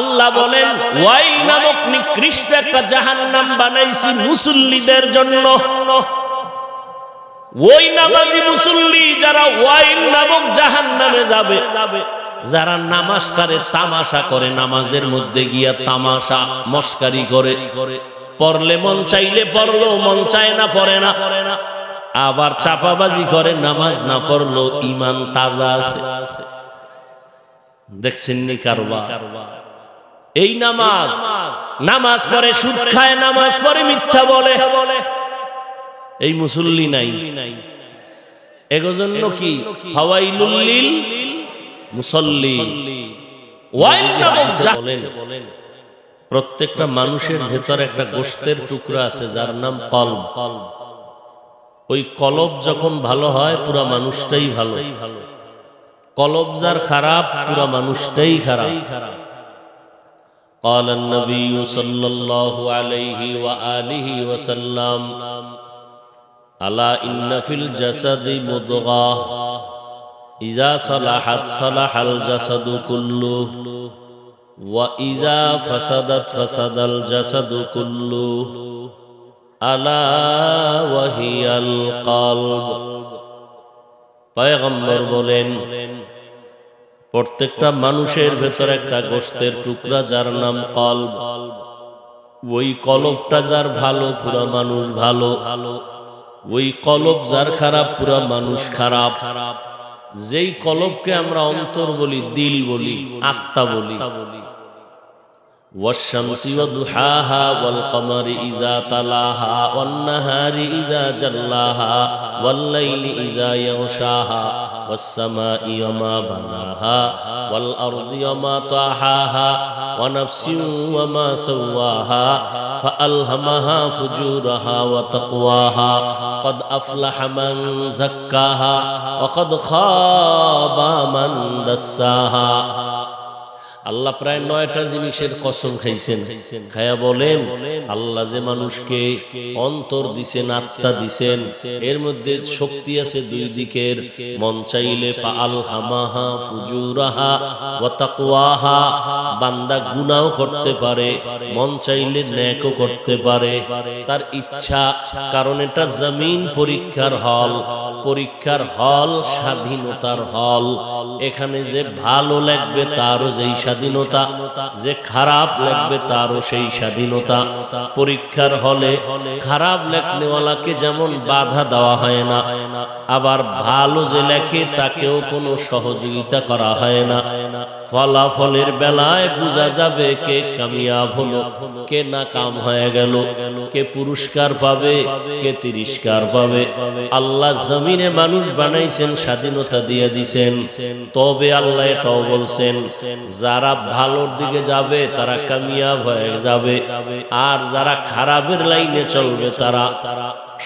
আল্লাহ বলেন, ওয়াইল নামক নিকৃষ্ট একটা জাহান্নাম বানাইছি মুসল্লিদের জন্য। ওই নামাজি মুসল্লি যারা ওয়াইল নামক জাহান্নামে যাবে যাবে যারা নামাজটারে তামাশা করে, নামাজের মধ্যে গিয়া তামাশা, মস্কারি করে, পড়লে মন চাইলে পড়ল মন চায় না, পড়ে না। পড়ে না আবার চাপাবাজি করে, নামাজ না পড়ল ইমান তাজা আছে। দেখছেন নি কারবার? এই নামাজ নামাজ পরে সুদ খায় নামাজ পরে মিথ্যা বলে। এই মুসল্লি নাই। এগোজন্য কি? হাওয়াইলুল্লিল মুসল্লি। ওয়াইল বলেন প্রত্যেকটা মানুষের ভেতর একটা গোষ্ঠের টুকরা আছে যার নাম কলব। ওই কলব যখন ভালো হয় পুরা মানুষটাই ভালো। কলব যার খারাপ পুরা মানুষটাই খারাপ খারাপ। قال النبي صلى الله عليه وآله وسلم ألا إن في الجسد مضغة إذا صلحت صلح الجسد كله وإذا فسدت فسد الجسد كله ألا وهي القلب پیغمبر بولين প্রত্যেকটা মানুষের ভেতর একটা গোস্তের টুকরা যার নাম কলব। ওই কলবটা যার ভালো, পুরা মানুষ ভালো। ওই কলব যার খারাপ, পুরা মানুষ খারাপ। যেই কলবকে আমরা অন্তর বলি, দিল বলি, আত্মা বলি। والشمس وضحاها والقمر إذا تلاها والنهار إذا جلاها والليل إذا يغشاها والسماء وما بناها والأرض وما طاحاها ونفس وما سواها فألهمها فجورها وتقواها قد أفلح من زكاها وقد خاب من دساها আল্লাহ প্রায় নয়টা জিনিসের কসম খাইছেন। খায়া বলেন, আল্লাহ যে মানুষকে অন্তর দিছেন, আত্মা দিছেন, এর মধ্যে শক্তি আছে দুই দিকের। মন চাইলে ফাআল হামাহা ফুজুরাহা ওয়াতাকওয়াহা বান্দা গুনাও করতে পারে, মন চাইলে ন্যাকও করতে পারে। তার ইচ্ছা, কারণ এটা জমিন পরীক্ষার হল পরীক্ষার হল স্বাধীনতার হল। এখানে যে ভালো লাগবে তারও যেই স্বাধীনতা, যে খারাপ লাগবে তারও সেই স্বাধীনতা। পরীক্ষার হলে খারাপ লেখনেওয়ালাকে যেমন বাধা দেওয়া হয় না, আবার ভালো যে লেখে তাকেও কোনো সহযোগিতা করা হয় না। ফলাফলের বেলায় বোঝা যাবে কে কামিয়াব হলো, কে না কাম হয়ে গেল, কে পুরস্কার পাবে, কে তিরস্কার পাবে। আল্লাহ জমিনে মানুষ বানাইছেন, স্বাধীনতা দিয়ে দিছেন। তবে আল্লাহ এটাও বলছেন, যারা ভালোর দিকে যাবে, তারা কামিয়াব হয়ে যাবে। আর যারা খারাপের লাইনে চলবে, তারা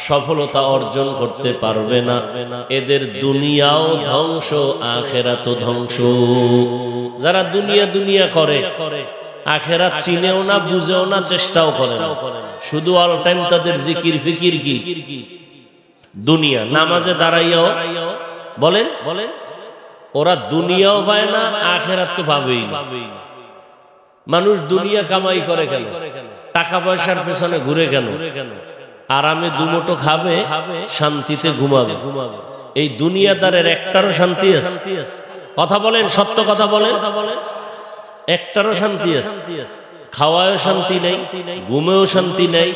সফলতা অর্জন করতে পারবে না। এদের দুনিয়াও ধ্বংস আখেরাত ধ্বংস। যারা দুনিয়া দুনিয়া করে আখেরা চিনেও না, বুঝেও না, চেষ্টাও করে শুধু অল টাইম তাদের জিকির ফিকির কি? দুনিয়া। নামাজে দাঁড়াইয়াও বলেন বলেন? ওরা দুনিয়াও পায় না, আখেরাত তো পাবেই না। মানুষ দুনিয়া কামাই করে কেন? টাকা পয়সার পেছনে ঘুরে কেন? আরামে দুমোটো খাবে, শান্তিতে ঘুমাবে। ঘুমাবে এই দুনিয়াদারের একটারও শান্তি আছে। কথা বলেন, সত্য কথা বলেন। একটারও শান্তি আছে। খাওয়ায়ও শান্তি নাই, ঘুমেও শান্তি নাই,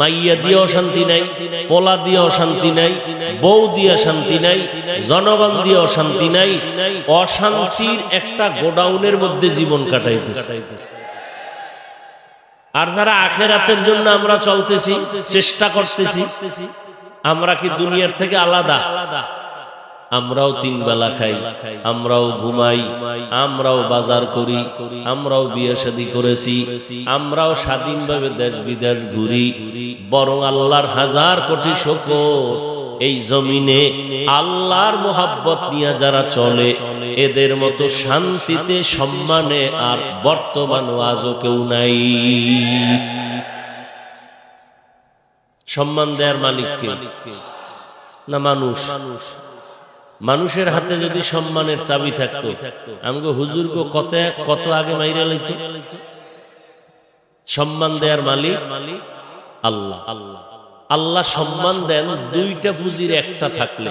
মাইয়া দিয়েও শান্তি নাই, পোলা দিয়েও শান্তি নাই, বউ দিয়ে শান্তি নাই, জনগণ দিয়েও শান্তি নাই, অশান্তির একটা গোডাউনের মধ্যে জীবন কাটাইতেছে। আর যারা আখেরাতের জন্য আমরা চলতেছি, চেষ্টা করতেছি, আমরা কি দুনিয়ার থেকে আলাদা আলাদা? আমরাও তিন বেলা খাই, আমরাও ঘুমাই, আমরাও বাজার করি, আমরাও বিয়ে শাদী করেছি, আমরাও স্বাধীনভাবে দেশ বিদেশ ঘুরি, বরং আল্লাহর হাজার কোটি শকর, এই জমিনে আল্লাহর মোহাব্বত নিয়ে যারা চলে, এদের মতো শান্তিতে, সম্মানে আর বর্তমান আজও কেউ নাই। সম্মান দেয়ার মালিককে? না মানুষ মানুষ? মানুষের হাতে যদি সম্মানের চাবি থাকতো আমাকে হুজুর গো কত কত আগে মাইরা লইতো? সম্মান দেয়ার মালিক আল্লাহ। আল্লাহ আল্লাহ সম্মান দেন দুইটা পুঁজির একটা থাকলে।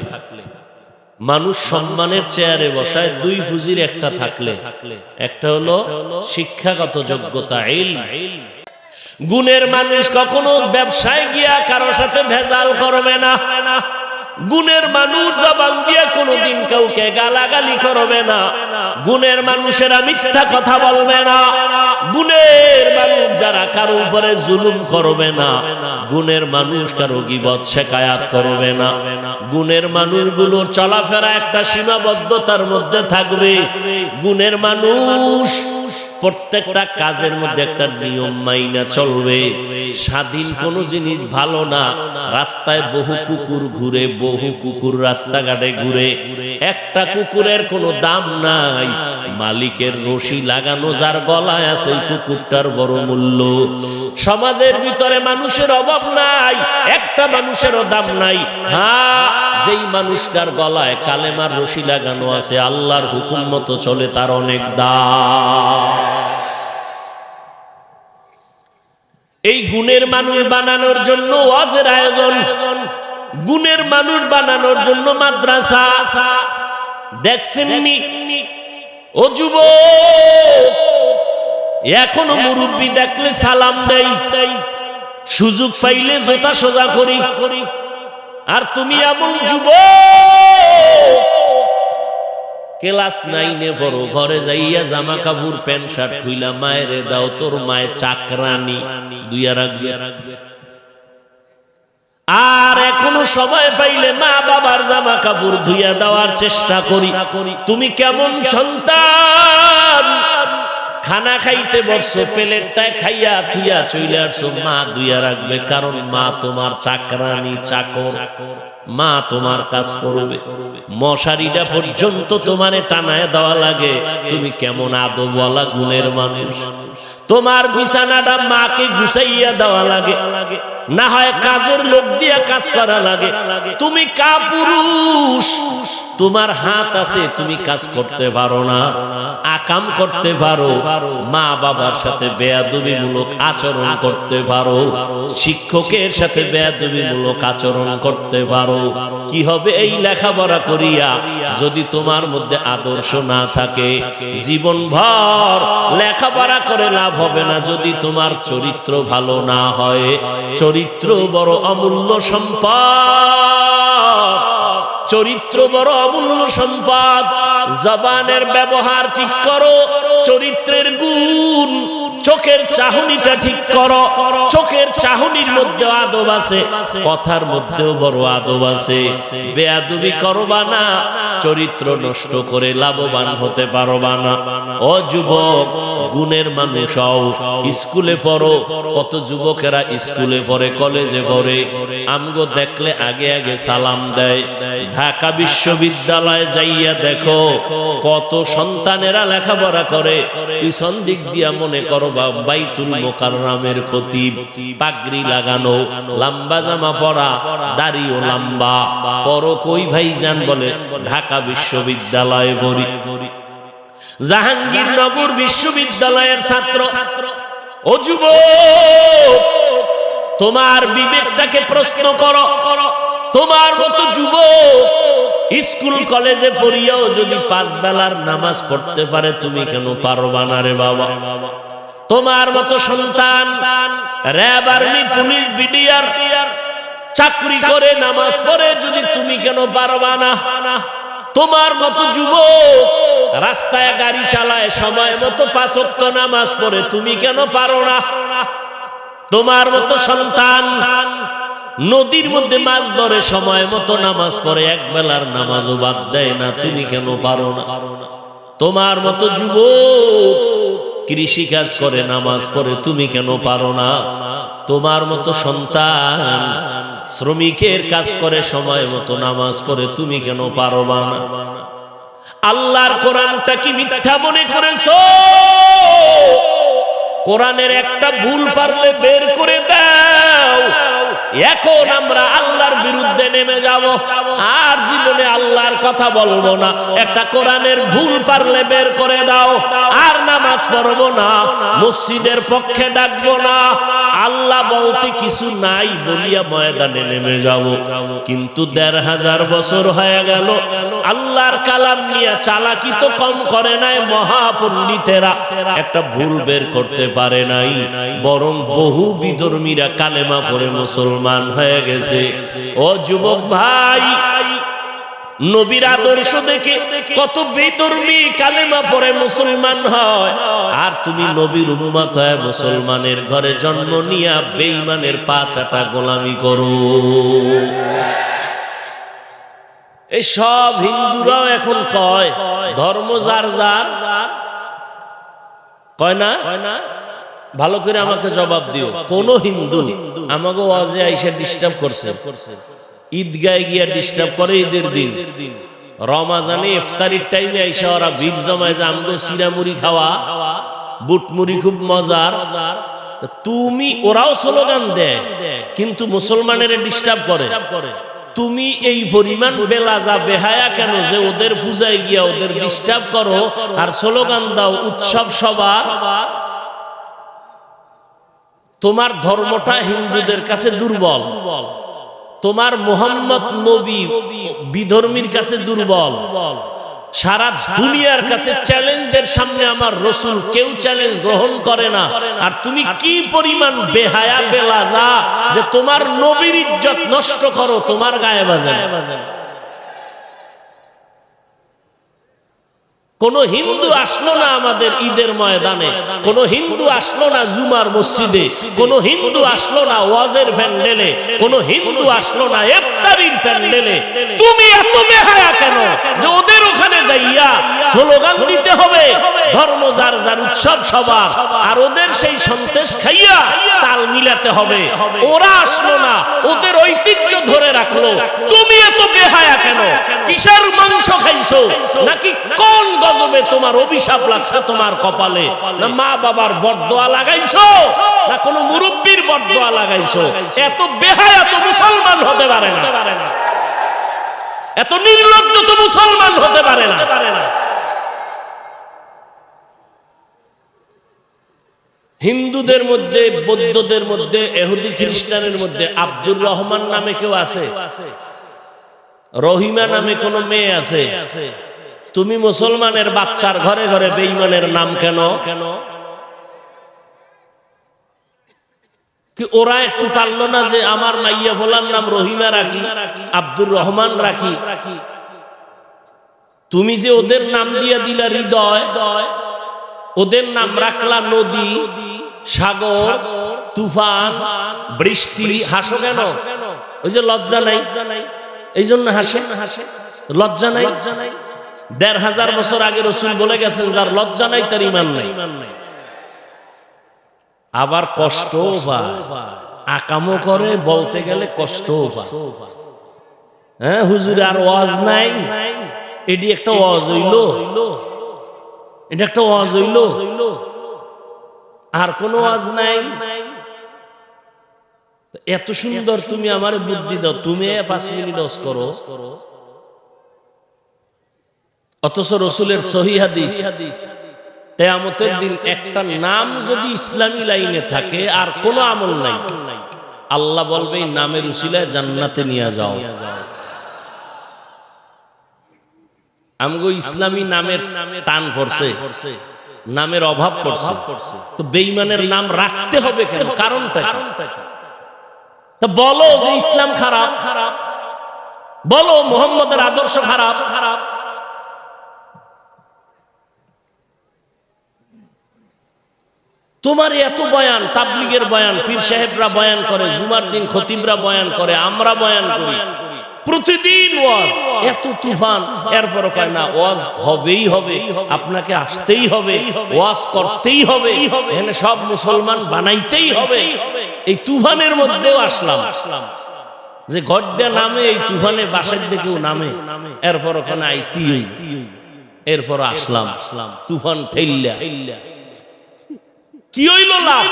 মানুষ সম্মানের চেয়ারে বসায় দুই পুঁজির একটা থাকলে। একটা হলো শিক্ষাগত যোগ্যতা গুণের মানুষ কখনো ব্যবসায় গিয়া কারোর সাথে ভেজাল করবে না। গুণের মানুষ জবান দিয়ে কোনোদিন কাউকে গালাগালি করবে না। গুণের মানুষেরা মিথ্যা কথা বলবে না। গুণের মানুষ যারা কারও উপরে জুলুম করবে না, গুণের মানুষ কারও গিবত শেখায়াত করবে না। গুণের মানুষগুলোর চলাফেরা একটা সীমাবদ্ধতার মধ্যে থাকবে। গুণের মানুষ প্রত্যেকটা কাজের মধ্যে একটা নিয়ম মাইনা চলবে। স্বাধীন কোনো জিনিস ভালো না, রাস্তায় বহু কুকুর ঘুরে, বহু কুকুর রাস্তাঘাটে ঘুরে। একটা কুকুরের কোনো দাম নাই মালিকের রশি লাগানো, যার গলায় আছে কুকুরটার বড় মূল্য। সমাজের ভিতরে মানুষের অভাব নাই, একটা মানুষেরও দাম নাই। হ্যাঁ যেই মানুষটার গলায় কালেমার রশি লাগানো আছে, আল্লাহর হুকুম মতো চলে তার অনেক দাম। এই গুণের মানুষ বানানোর জন্য ওয়াজের আয়োজন। গুণের মানুষ বানানোর জন্য মাদ্রাসা। দেখছেন? ও যুব এখনও মুরব্বী দেখলে সালাম দেই। সুযোগ পাইলে জোতা সোজা করি। আর তুমি এমন যুব ক্লাস নাইনে পড়ো, ঘরে যাইয়া জামা কাপড় প্যান্ট শার্ট খুইলা, মায়ের দাও, তোর মায়ের চাকরানি, দুইয়া রাখবে রাখবে। আর এখনও সময় পাইলে মা বাবার জামা কাপড় ধুইয়া দেওয়ার চেষ্টা করি। তুমি কেমন সন্তান? খানা খাইতে বসছো প্লেটটায় খাইয়া থুইয়া চইলে আসছো মা দুইয়া রাখবে কারণ মা তোমার চাকরানি চাকর। মা তোমার কাজ করবে। মশারিটা পর্যন্ত তোমারে টানায় দেওয়া লাগে। তুমি কেমন আদো বলা গুণের মানুষ। তোমার বিছানাটা মাকে গুছাইয়া দেওয়া লাগে। না হয় কাজের লোক দিয়া কাজ করা লাগে। তুমি কা পুরুষ তোমার হাত আছে, তুমি কাজ করতে পারো না, আকাম করতে পারো, মা বাবার সাথে বেয়াদবি মূলক আচরণ করতে পারো, শিক্ষকের সাথে বেয়াদবি মূলক আচরণ করতে পারো। কি হবে এই লেখাপড়া করিয়া যদি তোমার মধ্যে আদর্শ না থাকে? জীবন ভর লেখাপড়া করে লাভ হবে না যদি তোমার চরিত্র ভালো না হয়। চরিত্র বড় অমূল্য সম্পদ। চরিত্র বড় অমূল্য সম্পদ। জবানের ব্যবহার ঠিক করো চরিত্রের চোখের চাহনিটা ঠিক করো। চোখের চাহনির মধ্যে আদব আছে। কথার মধ্যেও বড় আদব আছে। বেয়াদবি করবা না চরিত্র নষ্ট করে লাভবান হতে পারবা না। ও যুবক গুণের মানুষ হও। স্কুলে পড়ো। কত যুবকেরা স্কুলে পড়ে কলেজে পড়ে। আমগো দেখলে আগে আগে সালাম দেয়। ঢাকা বিশ্ববিদ্যালয়ে যাইয়া দেখো কত সন্তানেরা লেখাপড়া করে। পিছন দিক দিয়া মনে করো বাইতুল খতিব, পাগড়ি লাগানো, লম্বা জামা পরা লম্বা। পর কই ভাই যান বলে, ঢাকা বিশ্ববিদ্যালয়ে জাহাঙ্গীরনগর বিশ্ববিদ্যালয়ের ছাত্র। ও তোমার বিবেকটাকে প্রশ্ন করো। তোমার মতো যুব স্কুল, কলেজে পড়িয়াও যদি পাঁচ বেলার নামাজ পড়তে পারে, তুমি কেন পারবা না রে বাবা? তোমার মতো সন্তান, র্যাব আর্মি, পুলিশ, বিডিআর, চাকরি করে, নামাজ পড়ে, যদি তুমি কেন পারবা না? তোমার মতো যুব রাস্তায় গাড়ি চালায়, সময় মতো পাঁচক্ত নামাজ পড়ে, তুমি কেন পারো না? তোমার মতো সন্তান নদীর মধ্যে মাছ ধরে, সময় মতো নামাজ পড়ে, এক বেলার নামাজও বাদ দেয় না, তুমি কেন পারো না? তোমার মতো যুব কৃষি কাজ করে, নামাজ পড়ে, তুমি কেন পারো না? তোমার মতো সন্তান শ্রমিকের কাজ করে, সময় মতো নামাজ পড়ে, তুমি কেন পারো না? আল্লাহর কোরআনটা কি মিথ্যা মনে করেছ? কোরআনের একটা ভুল পারলে বের করে দাও। এখন আমরা আল্লাহর বিরুদ্ধে নেমে যাব। আর জীবনে আল্লাহর কথা বলব না। একটা কোরআনের ভুল পারলে বের করে দাও। আর নামাজ পড়ব না। মসজিদের পক্ষে ডাকবো না। আল্লাহ বলতে কিছু নাই বলিয়া ময়দানে নেমে যাব। কিন্তু দেড় হাজার বছর হয়ে গেল। আল্লাহর কালাম নিয়ে চালাকি তো কম করে নাই মহাপণ্ডিতেরা। একটা ভুল বের করতে পারে নাই। বরং বহু বিধর্মীরা কালেমা পড়ে মুসলমান হয়ে গেছে। ও যুবক ভাই, নবীর আদর্শ দেখে কত বেতর্মী কালেমা পড়ে মুসলমান হয়। আর তুমি নবীর উম্মত হয় মুসলমানের ঘরে জন্ম নিয়া বেঈমানের পা গোলামি করো। এই সব হিন্দুরাও এখন কয়, ধর্ম যার যার। কয় না কয় না? ভালো করে আমাকে জবাব দিও। কোন হিন্দু আমাকে ওয়াজে আইসা ডিস্টার্ব করছে। ঈদগায় গিয়া ডিস্টার্ব করে ঈদের দিন। রমাজানে ইফতারির টাইমে আইসা ওরা ভিড় জমায় যে আমগো সিরামুড়ি খাওয়া বুটমুড়ি খুব মজার। তুমি ওরাও স্লোগান দেয় কিন্তু মুসলমানের ডিস্টার্ব করে। তুমি এই পরিমাণ বেলাজা বেহায়া কেন যে ওদের পূজায় গিয়া ওদের ডিস্টার্ব করো আর স্লোগান দাও উৎসব সভা তোমার ধর্মটা হিন্দুদের কাছে দুর্বল। তোমার মোহাম্মদ নবী বিধর্মীর কাছে দুর্বল। সারা দুনিয়ার কাছে চ্যালেঞ্জের সামনে আমার রসুল কেউ চ্যালেঞ্জ গ্রহণ করে না। আর তুমি কি পরিমাণ বেহায়া, বেলাজা, যে তোমার নবীর ইজ্জত নষ্ট করো, তোমার গায়ে বাজায়। কোন হিন্দু আসলো না আমাদের ঈদের ময়দানে, কোন হিন্দু আসলো না জুমার মসজিদে, কোন হিন্দু আসলো না ওয়াজের প্যান্ডেলে, কোন হিন্দু আসলো না ইফতারির প্যান্ডেলে। তুমি এত বেহায়া কেন? যে ওখানে যাইয়া স্লোগান দিতে হবে। ধর্ম যার যার উৎসব সবার। আর ওদের সেই সন্তেষ খাইয়া তাল মিলাতে হবে। ওরা আসলো না, ওদের ঐতিহ্য ধরে রাখল। তুমি এত বেহায়া কেন? কিসের মাংস খাইছো? নাকি কোন গজবে তোমার অভিশাপ লাগছে তোমার কপালে? না মা বাবার বরদোয়া লাগাইছো? না কোনো মুরব্বীর বরদোয়া লাগাইছো? এত বেহায়া তো মুসলমান হতে পারে না। এত নির্লজ্জ তো মুসলমান হতে পারে না। হিন্দুদের মধ্যে, বৌদ্ধদের মধ্যে, এহুদি খ্রিস্টানের মধ্যে আব্দুর রহমান নামে কেউ আছে? রহিমা নামে কোন মেয়ে আছে? তুমি মুসলমানের বাচ্চার ঘরে ঘরে বেইমানের নাম কেন কেন? ওরা একটু পারল না যে আমার মাইয়া ভোলার নাম রহিমা রাখি, আব্দুর রহমান রাখি? তুমি যে ওদের নাম দিয়া দিলা হৃদয়, ওদের নাম রাখলা নদী, সাগর, তুফান, বৃষ্টি, হাসো কেন? ওই যে লজ্জা নাই? এই জন্য হাসে হাসে? লজ্জা নাই? দেড় হাজার বছর আগে রসুল বলে গেছেন, যার লজ্জা নাই, তার ইমান নাই। আবার কষ্ট পায়। আকামো করে বলতে গেলে কষ্ট পায়। হ্যাঁ হুজুর আর ওয়াজ নাই? এটি একটা ওয়াজ হইল। এটা একটা ওয়াজ হইল। আর কোন ওয়াজ নাই? এত সুন্দর তুমি আমার বুদ্ধি দাও। তুমি পাঁচ মিনিট ওয়াজ করো। অথচ রসুলের সহি হাদিস। কেয়ামতের দিন একটা নাম যদি ইসলামী লাইনে থাকে আর কোনো আমল নাই। আল্লাহ বলবে নামের উসিলায় জান্নাতে নিয়ে যাও। আমগো ইসলামী নামের টান পড়ছে। নামের অভাব পড়ছে। তো বেইমানের নাম রাখতে হবে কেন? কারণটা কারণটা কি? বলো যে ইসলাম খারাপ। খারাপ। বলো মোহাম্মদের আদর্শ খারাপ। খারাপ। তোমার এত বয়ান, তাবলিগের বয়ান, পীর সাহেবরা বয়ান করে, জুমার দিন খতিবরা বয়ান করে, আমরা বয়ান করি। প্রতিদিন ওয়াজ, এত তুফান এরপর কয়, না, ওয়াজ হবেই হবে, আপনাকে আসতেই হবে, ওয়াজ করতেই হবে, এখানে সব মুসলমান বানাইতেই হবে। এই তুফানের মধ্যেও আসলাম। আসলাম যে গড্ডা নামে, এই তুফানে বাসের দিকেও নামে এরপর ওখানে আইতি এরপর আসলাম আসলাম। তুফান ঠেললা কি হইল লাভ?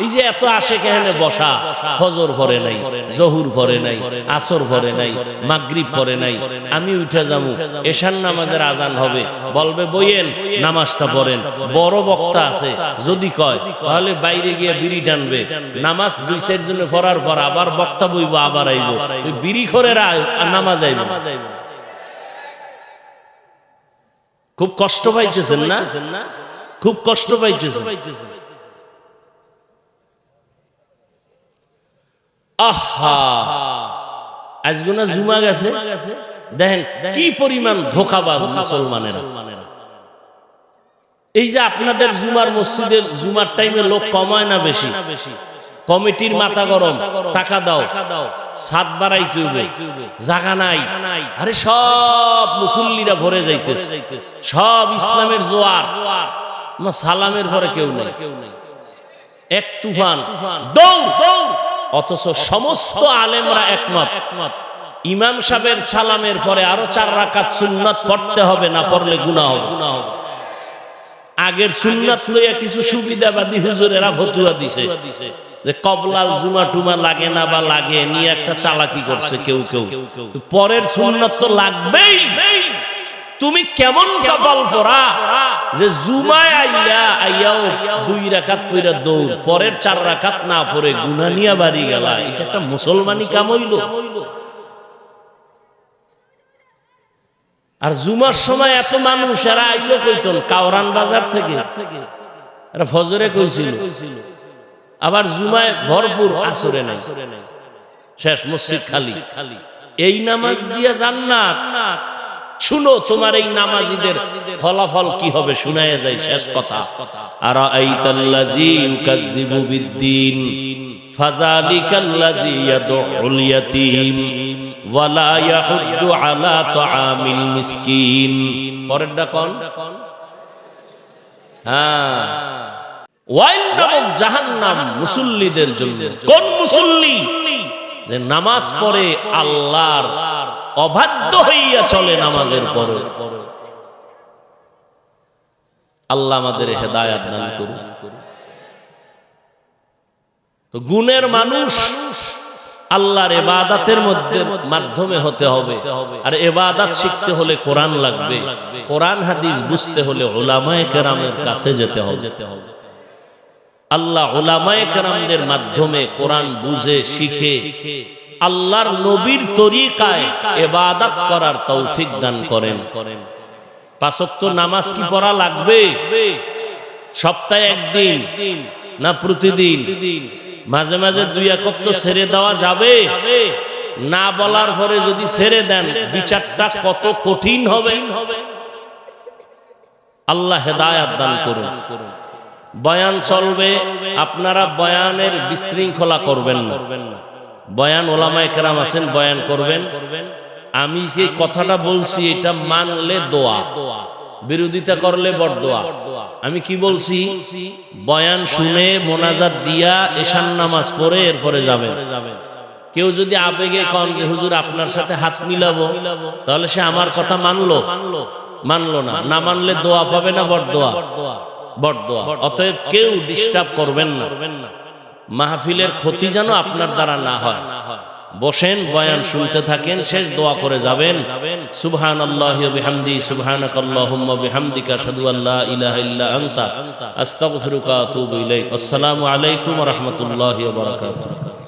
এই যে এত আসে কেহেনে বসা ফজর ভরে নাই জহুর ভরে নাই আসর ভরে নাই মাগরিব ভরে নাই আমি উঠে যাব এশান নামাজের আজান হবে বলবে বইয়েন নামাজটা পড়েন বড় বক্তা আছে যদি কয় তাহলে বাইরে গিয়ে বিড়ি টানবে নামাজ দুই সাইড জন্য পড়ার পর আবার বক্তা বইব আবার আইব বিড়ি খোরেরা নামাজ আইব। খুব কষ্ট পাইতেছেন না? খুব কষ্ট পাইতেছেন আহা! আজগুনা জুমা গেছে। দেখেন কি পরিমাণ ধোকাবাজ মুসলমানেরা। এই যে আপনাদের জুমার মসজিদের জুমার টাইমে লোক কমায় না বেশি। কমিটির মাথা গরম টাকা দাও। সাত বাড়াই তুইবে। জাগা নাই। আরে সব মুসল্লিরা ভরে যাইতেছে। সব ইসলামের জোয়ার। সালামের পরে কেউ নেই। কেউ নেই। এক তুফান দৌড় দৌড়। অথচ সমস্ত আলেমরা একমত। একমত। ইমাম সাহেবের সালামের পরে আরও চার রাকাত সুন্নাত পড়তে হবে না পড়লে গুনাহ হবে। গুনাহ হবে। আগের সুন্নাত লইয়া কিছু সুবিধাবাদী হুজুরেরা ফতুয়া দিছে। যে কবলাল জুমা টুমা লাগে না বা লাগে নিয়ে একটা চালাকি করছে কেউ কেউ। পরের সুন্নাত তো লাগবেই। তুমি কেমন কপাল পরা যে জুমায় আইলা আইয়াও দুই রাকাত পইরা দৌড় পরের চার রাকাত না পরে গুনা নিয়া বাড়ি গেলা। এটা একটা মুসলমানি কাম হইল আর জুমার সময় এত মানুষ এরা আইলো কইতন? কাওরান বাজার থেকে। এরা ফজরে কইছিল। আবার জুমায় ভরপুর আসরে নাই। শেষ মসজিদ খালি। এই নামাজ দিয়া জান্নাত। শুনো তোমার এই নামাজিদের ফলাফল কি হবে? শুনায় যায় শেষ কথা। আর বিদ্দীন ফাযালিকাল্লাযী ইয়াদউল ইয়াতীম ওয়ালা ইয়াহুদ্দু আলা তাআমিল মিসকিন। পরেরটা কোন? হ্যাঁ। নামক জাহান্নাম মুসল্লিদের জন্য। কোন মুসল্লি? যে নামাজ পড়ে আল্লাহর অবাধ্য হইয়া চলে নামাজের পরে। আল্লাহ আমাদের হেদায়াত দান করুন। তো গুণের মানুষ আল্লাহর এবাদাতের মধ্যে মাধ্যমে হতে হবে। আর এবাদাত শিখতে হলে কোরআন লাগবে। কোরআন, হাদিস বুঝতে হলে ওলামায়ে কেরামের কাছে যেতে হবে। আল্লাহ ওলামায়ে কেরামদের মাধ্যমে কোরআন বুঝে, শিখে আল্লাহর নবীর তরিকায় এবাদাত করার তৌফিক দান করেন। করেন পাঁচক্ত নামাজ কি পড়া লাগবে? সপ্তাহে একদিন না প্রতিদিন? মাঝে মাঝে দুই একক তো ছেড়ে দেওয়া যাবে। না বলার পরে যদি ছেড়ে দেন বিচারটা কত কঠিন হবে? আল্লাহ হেদায়াত দান করুন। বয়ান চলবে আপনারা বয়ানের বিশৃঙ্খলা করবেন না। বয়ান ওলামায় কেরাম আছেন, বয়ান করবেন। আমি যে কথাটা বলছি, এটা মানলে দোয়া। দোয়া বিরোধিতা করলে বড় দোয়া আমি কি বলছি? বয়ান শুনে মোনাজাত দিয়া এশান নামাজ পড়ে এরপরে যাবেন। কেউ যদি আবেগে কন যে, হুজুর, আপনার সাথে হাত মিলাবো তাহলে সে আমার কথা মানলো। মানলো না। না মানলে দোয়া পাবে না বড় দোয়া বড় দোয়া অতএব কেউ ডিস্টার্ব করবেন না। মাহফিলের ক্ষতি যেন আপনার দ্বারা না হয়। বসেন বয়ান শুনতে থাকেন শেষ দোয়া করে যাবেন। সুবহান আল্লাহ বিহামদি সুবহানাক আল্লাহুম্মা বিহামদিকা আশহাদু আল্লাহ ইলাহা ইল্লা আনতা আস্তাগফিরুকা ওয়া আতুবু ইলাইক। আসসালামু আলাইকুম ওয়া রাহমাতুল্লাহি ওয়া বারাকাতুহু।